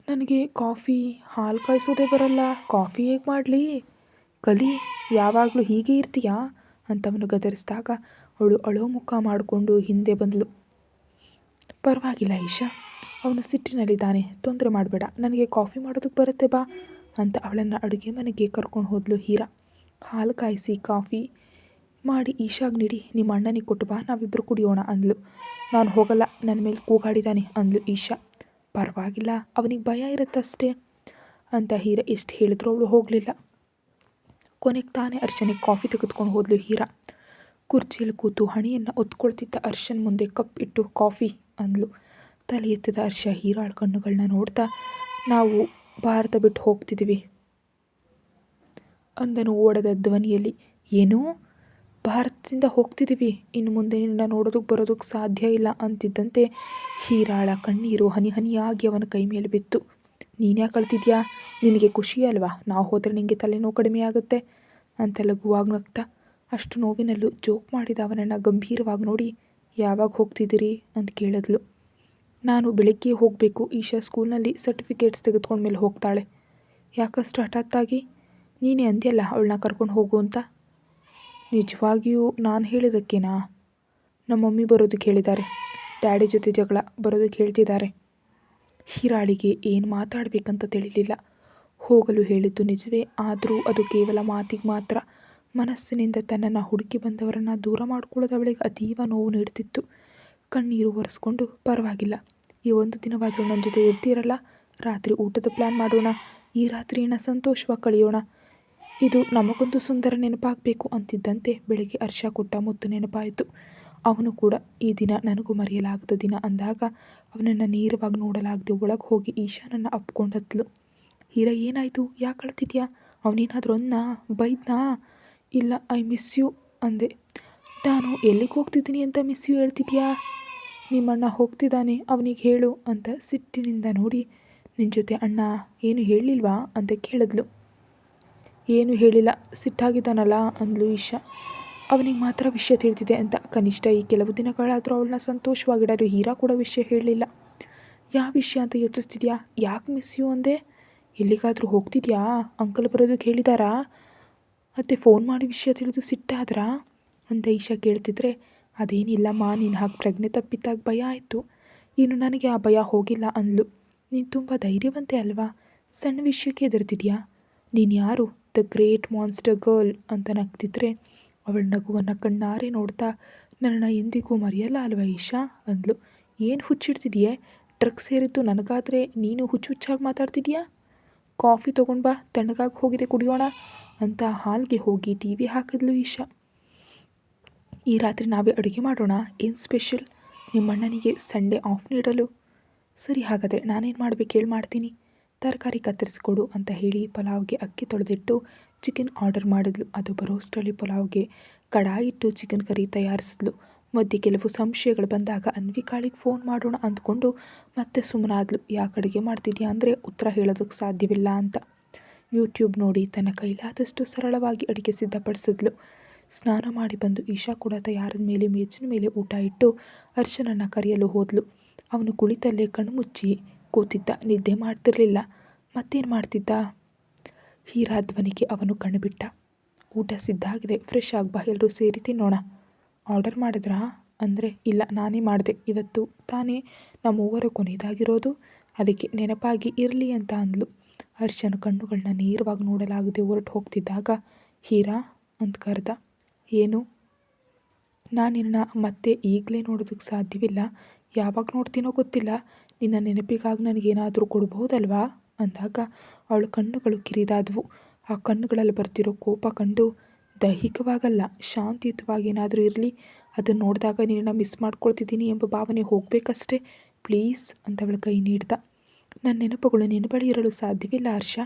ನನಗೆ ಕಾಫಿ, ಹಾಲು ಕಾಯಿಸೋದೇ ಬರಲ್ಲ. ಕಾಫಿ ಹೇಗೆ ಮಾಡಲಿ? ಕಲಿ, ಯಾವಾಗಲೂ ಹೀಗೆ ಇರ್ತೀಯಾ? ಅಂತವನು ಗದರಿಸಿದಾಗ ಅವಳು ಅಳೋ ಮುಖ ಮಾಡಿಕೊಂಡು ಹಿಂದೆ ಬಂದಳು ಪರವಾಗಿಲ್ಲ ಈಶಾ, ಅವನು ಸಿಟ್ಟಿನಲ್ಲಿದ್ದಾನೆ, ತೊಂದರೆ ಮಾಡಬೇಡ, ನನಗೆ ಕಾಫಿ ಮಾಡೋದಕ್ಕೆ ಬರುತ್ತೆ ಬಾ ಅಂತ ಅವಳನ್ನು ಅಡುಗೆ ಮನೆಗೆ ಕರ್ಕೊಂಡು ಹೋದ್ಲು ಹೀರಾ. ಹಾಲು ಕಾಯಿಸಿ ಕಾಫಿ ಮಾಡಿ ಈಶಾಗ್ ನೀಡಿ, ನಿಮ್ಮ ಅಣ್ಣನಿಗೆ ಕೊಟ್ಟು ಬಾ ನಾವಿಬ್ಬರು ಕುಡಿಯೋಣ ಅಂದಳು ನಾನು ಹೋಗಲ್ಲ, ನನ್ನ ಮೇಲೆ ಕೂಗಾಡಿದ್ದಾನೆ ಅಂದ್ಲು ಈಶಾ. ಪರವಾಗಿಲ್ಲ, ಅವನಿಗೆ ಭಯ ಇರುತ್ತಷ್ಟೇ, ಅಂತ ಹೀರಾ ಎಷ್ಟು ಹೇಳಿದ್ರು ಅವಳು ಹೋಗಲಿಲ್ಲ. ಕೊನೆಗೆ ತಾನೇ ಅರ್ಶನಿಗೆ ಕಾಫಿ ತೆಗೆದುಕೊಂಡು ಹೋದ್ಲು ಹೀರಾ. ಕುರ್ಚಿಯಲ್ಲಿ ಕೂತು ಹಣಿಯನ್ನು ಒತ್ಕೊಳ್ತಿದ್ದ ಅರ್ಶನ್ ಮುಂದೆ ಕಪ್ ಇಟ್ಟು ಕಾಫಿ ಅಂದ್ಲು. ತಲೆ ಎತ್ತಿದ ಹರ್ಷ ಹೀರಾಳ ಕಣ್ಣುಗಳನ್ನ ನೋಡ್ತಾ, ನಾವು ಭಾರತ ಬಿಟ್ಟು ಹೋಗ್ತಿದ್ದೀವಿ ಅಂದನು ಓಡದ ಧ್ವನಿಯಲ್ಲಿ, ಏನೋ? ಭಾರತದಿಂದ ಹೋಗ್ತಿದ್ದೀವಿ ಇನ್ನು ಮುಂದೆ ನಿನ್ನ ನೋಡೋದಕ್ಕೆ ಬರೋದಕ್ಕೆ ಸಾಧ್ಯ ಇಲ್ಲ ಅಂತಿದ್ದಂತೆ ಹೀರಾಳ ಕಣ್ಣೀರು ಹನಿ ಹನಿಯಾಗಿ ಅವನ ಕೈ ಮೇಲೆ ಬಿತ್ತು. ನೀನ್ಯಾಕೆ ಕಳ್ತಿದ್ಯಾ ನಿನಗೆ ಖುಷಿ ಅಲ್ವಾ? ನಾವು ಹೋದರೆ ನಿನಗೆ ತಲೆನೋವು ಕಡಿಮೆ ಆಗುತ್ತೆ ಅಂತ ಲಘುವಾಗಿ ನಗ್ತಾ ಅಷ್ಟು ನೋವಿನಲ್ಲೂ ಜೋಕ್ ಮಾಡಿದ ಅವನನ್ನು ಗಂಭೀರವಾಗಿ ನೋಡಿ, ಯಾವಾಗ ಹೋಗ್ತಿದ್ದೀರಿ? ಅಂತ ಕೇಳಿದ್ಲು. ನಾನು ಬೆಳಗ್ಗೆ ಹೋಗಬೇಕು. ಈಶಾ ಸ್ಕೂಲ್ನಲ್ಲಿ ಸರ್ಟಿಫಿಕೇಟ್ಸ್ ತೆಗೆದುಕೊಂಡ ಮೇಲೆ ಹೋಗ್ತಾಳೆ. ಯಾಕಷ್ಟು ಹಠಾತ್ತಾಗಿ? ನೀನೇ ಅಂದ್ಯಲ್ಲ ಅವಳನ್ನ ಕರ್ಕೊಂಡು ಹೋಗು ಅಂತ? ನಿಜವಾಗಿಯೂ ನಾನು ಹೇಳಿದಕ್ಕೇನಾ? ನಮ್ಮ ಮಮ್ಮಿ ಬರೋದಕ್ಕೆ ಹೇಳಿದ್ದಾರೆ. ಡ್ಯಾಡಿ ಜೊತೆ ಜಗಳ ಬರೋದಕ್ಕೆ ಹೇಳ್ತಿದ್ದಾರೆ. ಹೀರಾಳಿಗೆ ಏನು ಮಾತಾಡಬೇಕಂತ ತಿಳಿಲಿಲ್ಲ. ಹೋಗಲು ಹೇಳಿದ್ದು ನಿಜವೇ, ಆದರೂ ಅದು ಕೇವಲ ಮಾತಿಗೆ ಮಾತ್ರ. ಮನಸ್ಸಿನಿಂದ ತನ್ನನ್ನು ಹುಡುಕಿ ಬಂದವರನ್ನು ದೂರ ಮಾಡ್ಕೊಳ್ಳೋದು ಅವಳಿಗೆ ಅತೀವ ನೋವು ನೀಡ್ತಿತ್ತು. ಕಣ್ಣೀರು ಒರೆಸ್ಕೊಂಡು, ಪರವಾಗಿಲ್ಲ. ಈ ಒಂದು ದಿನವಾದರೂ ನನ್ನ ಜೊತೆ ಇರ್ತೀರಲ್ಲ? ರಾತ್ರಿ ಊಟದ ಪ್ಲ್ಯಾನ್ ಮಾಡೋಣ. ಈ ರಾತ್ರಿಯನ್ನು ಸಂತೋಷವಾಗಿ ಕಳೆಯೋಣ. ಇದು ನಮಗೊಂದು ಸುಂದರ ನೆನಪಾಗಬೇಕು ಅಂತಿದ್ದಂತೆ ಬೆಳಿಗ್ಗೆ ಅರ್ಷ ಕೊಟ್ಟ ಮುತ್ತು ನೆನಪಾಯಿತು. ಅವನು ಕೂಡ ಈ ದಿನ ನನಗೂ ಮರೆಯಲಾಗದ ದಿನ ಅಂದಾಗ ಅವನನ್ನು ನೇರವಾಗಿ ನೋಡಲಾಗದೆ ಒಳಗೆ ಹೋಗಿ ಈಶಾನನ್ನು ಅಪ್ಕೊಂಡತ್ಲು ಹೀರ, ಏನಾಯಿತು? ಯಾಕೆ ಕಳ್ತಿದ್ಯಾ ಅವನೇನಾದರೂ ಅನ್ನ? ಬೈದ್ನಾ? ಇಲ್ಲ ಐ ಮಿಸ್ ಯು ಅಂದೆ. ನಾನು ಎಲ್ಲಿಗೆ ಹೋಗ್ತಿದ್ದೀನಿ ಅಂತ ಮಿಸ್ ಯು ಹೇಳ್ತಿದ್ಯಾ? ನಿಮ್ಮಣ್ಣ ಹೋಗ್ತಿದ್ದಾನೆ, ಅವನಿಗೆ ಹೇಳು, ಅಂತ ಸಿಟ್ಟಿನಿಂದ ನೋಡಿ ನಿನ್ನ ಜೊತೆ ಅಣ್ಣ, ಏನು ಹೇಳಿಲ್ವಾ? ಅಂತ ಕೇಳಿದ್ಲು. ಏನು ಹೇಳಿಲ್ಲ, ಸಿಟ್ಟಾಗಿದ್ದಾನಲ್ಲ, ಅಂದ್ಲು ಈಶಾ. ಅವನಿಗೆ ಮಾತ್ರ ವಿಷಯ ತಿಳಿದಿದೆ ಅಂತ ಕನಿಷ್ಠ ಈ ಕೆಲವು ದಿನಗಳಾದರೂ ಅವಳನ್ನ ಸಂತೋಷವಾಗಿಡಲು ಹೀರಾ ಕೂಡ ವಿಷಯ ಹೇಳಲಿಲ್ಲ. ಯಾವ ವಿಷಯ ಅಂತ ಯೋಚಿಸ್ತಿದ್ಯಾ? ಯಾಕೆ ಮಿಸ್ ಯು ಅಂದೆ. ಎಲ್ಲಿಗಾದರೂ ಹೋಗ್ತಿದ್ಯಾ? ಅಂಕಲ್ ಬರೋದಕ್ಕೆ ಹೇಳಿದಾರಾ ಮತ್ತು ಫೋನ್ ಮಾಡಿ ವಿಷಯ ತಿಳಿದು ಸಿಟ್ಟಾದ್ರಾ? ಅಂತ ಈಶಾ ಕೇಳ್ತಿದ್ರೆ ಅದೇನಿಲ್ಲಮ್ಮ ನೀನು ಹಾಗೆ ಪ್ರಜ್ಞೆ ತಪ್ಪಿದ್ದಾಗ ಭಯ ಆಯಿತು. ಇನ್ನು ನನಗೆ ಆ ಭಯ ಹೋಗಿಲ್ಲ ಅಂದ್ಲು. ನೀನು ತುಂಬ ಧೈರ್ಯವಂತೆ ಅಲ್ವಾ? ಸಣ್ಣ ವಿಷಯಕ್ಕೆ ಹೆದರ್ತಿದ್ಯಾ? ನೀನು ಯಾರು? ದ ಗ್ರೇಟ್ ಮಾನ್ಸ್ಟರ್ ಗರ್ಲ್ ಅಂತ ನಗ್ತಿದ್ರೆ, ಅವಳ ನಗುವನ್ನು ಕಣ್ಣಾರೆ ನೋಡ್ತಾ ನನ್ನ ಎಂದಿಗೂ ಮರೆಯಲ್ಲ ಅಲ್ವಾ ಈಶಾ? ಅಂದ್ಲು. ಏನು ಹುಚ್ಚಿಡ್ತಿದೆಯೇ? ಡ್ರಗ್ಸ್ ಸೇರಿದ್ದು ನನಗಾದರೆ ನೀನು ಹುಚ್ಚು ಹುಚ್ಚಾಗಿ ಮಾತಾಡ್ತಿದ್ಯಾ? ಕಾಫಿ ತೊಗೊಂಡು ಬಾ, ತಣ್ಣಗಾಗಿ ಹೋಗಿದೆ ಕುಡಿಯೋಣ. ಅಂತ ಹಾಲ್ಗೆ ಹೋಗಿ ಟಿ ವಿ ಹಾಕಿದ್ಲು ಈಶಾ. ಈ ರಾತ್ರಿ ನಾವೇ ಅಡುಗೆ ಮಾಡೋಣ, ಏನು ಸ್ಪೆಷಲ್ ನಿಮ್ಮಣ್ಣನಿಗೆ ಸಂಡೇ ಆಫ್ ನೀಡಲು. ಸರಿ ಹಾಗಾದರೆ ನಾನೇನು ಮಾಡಬೇಕು ಹೇಳಿ ಮಾಡ್ತೀನಿ. ತರಕಾರಿ ಕತ್ತರಿಸ್ಕೊಡು ಅಂತ ಹೇಳಿ ಪಲಾವ್ಗೆ ಅಕ್ಕಿ ತೊಳೆದಿಟ್ಟು ಚಿಕನ್ ಆರ್ಡರ್ ಮಾಡಿದ್ಲು. ಅದು ಬರೋಷ್ಟರಲ್ಲಿ ಪಲಾವ್ಗೆ ಕಡಾಯಿ ಇಟ್ಟು ಚಿಕನ್ ಕರಿ ತಯಾರಿಸಿದ್ಲು. ಮಧ್ಯೆ ಕೆಲವು ಸಂಶಯಗಳು ಬಂದಾಗ ಅನ್ವಿಕಾಳಿಗೆ ಫೋನ್ ಮಾಡೋಣ ಅಂದ್ಕೊಂಡು ಮತ್ತೆ ಸುಮ್ಮನಾದ್ಲು ಯಾಕೆ ಅಡುಗೆ ಮಾಡ್ತಿದ್ಯಾ ಅಂದರೆ ಉತ್ತರ ಹೇಳೋದಕ್ಕೆ ಸಾಧ್ಯವಿಲ್ಲ ಅಂತ. ಯೂಟ್ಯೂಬ್ ನೋಡಿ ತನ್ನ ಕೈಲಾದಷ್ಟು ಸರಳವಾಗಿ ಅಡುಗೆ ಸಿದ್ಧಪಡಿಸಿದ್ಲು. ಸ್ನಾನ ಮಾಡಿ ಬಂದು ಈಶಾ ಕೂಡ ತಯಾರದ ಮೇಲೆ ಮೇಜಿನ ಮೇಲೆ ಊಟ ಇಟ್ಟು ಅರ್ಶನನ್ನು ಕರೆಯಲು ಹೋದ್ಲು. ಅವನು ಕುಳಿತಲ್ಲೇ ಕಣ್ಮುಚ್ಚಿ ಕೂತಿದ್ದ. ನಿದ್ದೆ ಮಾಡ್ತಿರಲಿಲ್ಲ. ಮತ್ತೇನು ಮಾಡ್ತಿದ್ದ? ಹೀರಾ ಧ್ವನಿಗೆ ಅವನು ಕಣ್ಣುಬಿಟ್ಟ ಊಟ ಸಿದ್ಧ ಆಗಿದೆ. ಫ್ರೆಶ್ ಆಗಿ ಬಾ ಎಲ್ಲರೂ ಸೇರಿ ತಿನ್ನೋಣ. ಆರ್ಡರ್ ಮಾಡಿದ್ರಾ? ಅಂದರೆ ಇಲ್ಲ, ನಾನೇ ಮಾಡಿದೆ. ಇವತ್ತು ತಾನೇ ನಮ್ಮ ಮೂವರ ಕೊನೆಯದಾಗಿರೋದು. ಅದಕ್ಕೆ ನೆನಪಾಗಿ ಇರಲಿ ಅಂತ ಅಂದ್ಲು. ಹರ್ಷನ ಕಣ್ಣುಗಳನ್ನ ನೇರವಾಗಿ ನೋಡಲಾಗದೆ ಹೊರಟು ಹೋಗ್ತಿದ್ದಾಗ, ಹೀರಾ, ಅಂತ ಕರೆದ. ಏನು? ನಾನು ನಿನ್ನ ಮತ್ತೆ ಈಗಲೇ ನೋಡೋದಕ್ಕೆ ಸಾಧ್ಯವಿಲ್ಲ. ಯಾವಾಗ ನೋಡ್ತೀನೋ ಗೊತ್ತಿಲ್ಲ. ನಿನ್ನ ನೆನಪಿಗಾಗಿ ನನಗೇನಾದರೂ ಕೊಡ್ಬೋದಲ್ವಾ ಅಂದಾಗ, ಅವಳ ಕಣ್ಣುಗಳು ಕಿರಿದಾದವು. ಆ ಕಣ್ಣುಗಳಲ್ಲಿ ಬರ್ತಿರೋ ಕೋಪ ಕಂಡು ದೈಹಿಕವಾಗಲ್ಲ, ಶಾಂತಿಯುತವಾಗಿ ಏನಾದರೂ ಇರಲಿ. ಅದನ್ನು ನೋಡಿದಾಗ ನಿನ್ನನ್ನು ಮಿಸ್ ಮಾಡ್ಕೊಳ್ತಿದ್ದೀನಿ ಎಂಬ ಭಾವನೆ ಹೋಗಬೇಕಷ್ಟೇ. ಪ್ಲೀಸ್, ಅಂತ ಅವಳ ಕೈ ನೀಡ್ದ. ನನ್ನ ನೆನಪುಗಳು ನಿನ್ನ ಬಳಿ ಇರಲು ಸಾಧ್ಯವಿಲ್ಲ, ಹರ್ಷ.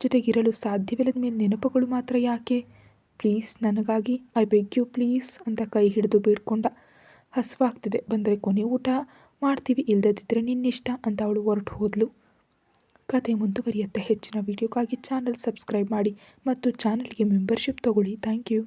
ಜೊತೆಗಿರಲು ಸಾಧ್ಯವಿಲ್ಲದ ಮೇಲೆ ನೆನಪುಗಳು ಮಾತ್ರ ಯಾಕೆ? ಪ್ಲೀಸ್, ನನಗಾಗಿ. ಐ ಬೆಗ್ ಯು ಪ್ಲೀಸ್ ಅಂತ ಕೈ ಹಿಡಿದು ಬೀಡ್ಕೊಂಡ ಹಸುವಾಗ್ತಿದೆ. ಬಂದರೆ ಕೊನೆ ಊಟ ಮಾಡ್ತೀವಿ ಇಲ್ಲದಿದ್ದರೆ ನಿನ್ನಿಷ್ಟ ಅಂತ ಅವಳು ಹೊರಟು ಹೋದ್ಲು. ಕತೆ ಮುಂದುವರಿಯುತ್ತಾ. ಹೆಚ್ಚಿನ ವೀಡಿಯೋಗಾಗಿ ಚಾನಲ್ ಸಬ್ಸ್ಕ್ರೈಬ್ ಮಾಡಿ ಮತ್ತು ಚಾನಲ್ಗೆ ಮೆಂಬರ್ಶಿಪ್ ತಗೊಳ್ಳಿ. Thank you.